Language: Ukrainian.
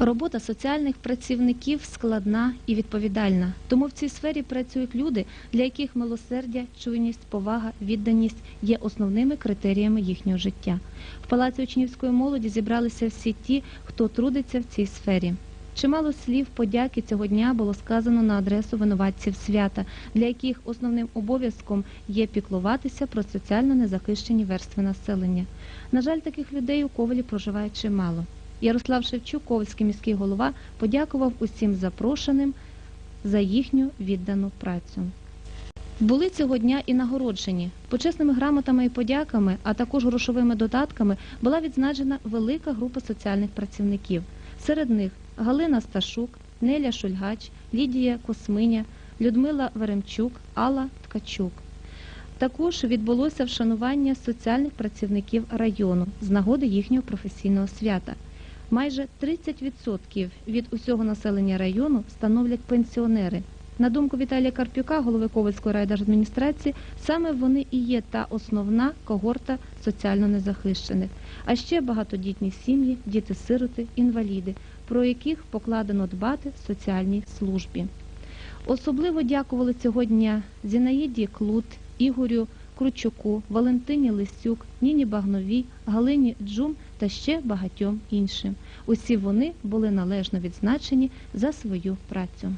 Робота соціальних працівників складна і відповідальна. Тому в цій сфері працюють люди, для яких милосердя, чуйність, повага, відданість є основними критеріями їхнього життя. В палаці учнівської молоді зібралися всі ті, хто трудиться в цій сфері. Чимало слів подяки цього дня було сказано на адресу винуватців свята, для яких основним обов'язком є піклуватися про соціально незахищені верстви населення. На жаль, таких людей у Ковалі проживає чимало. Ярослав Шевчук, Ковальський міський голова, подякував усім запрошеним за їхню віддану працю. Були цього дня і нагороджені. Почесними грамотами і подяками, а також грошовими додатками була відзначена велика група соціальних працівників. Серед них Галина Сташук, Неля Шульгач, Лідія Косминя, Людмила Веремчук, Алла Ткачук. Також відбулося вшанування соціальних працівників району з нагоди їхнього професійного свята. Майже 30% від усього населення району становлять пенсіонери. На думку Віталія Карпюка, голови Ковальської райдержадміністрації, саме вони і є та основна когорта соціально незахищених. А ще багатодітні сім'ї, діти-сироти, інваліди, про яких покладено дбати в соціальній службі. Особливо дякували цього дня Зінаїді Клут, Ігорю Кручуку, Валентині Лисюк, Ніні Багновій, Галині Джум та ще багатьом іншим. Усі вони були належно відзначені за свою працю.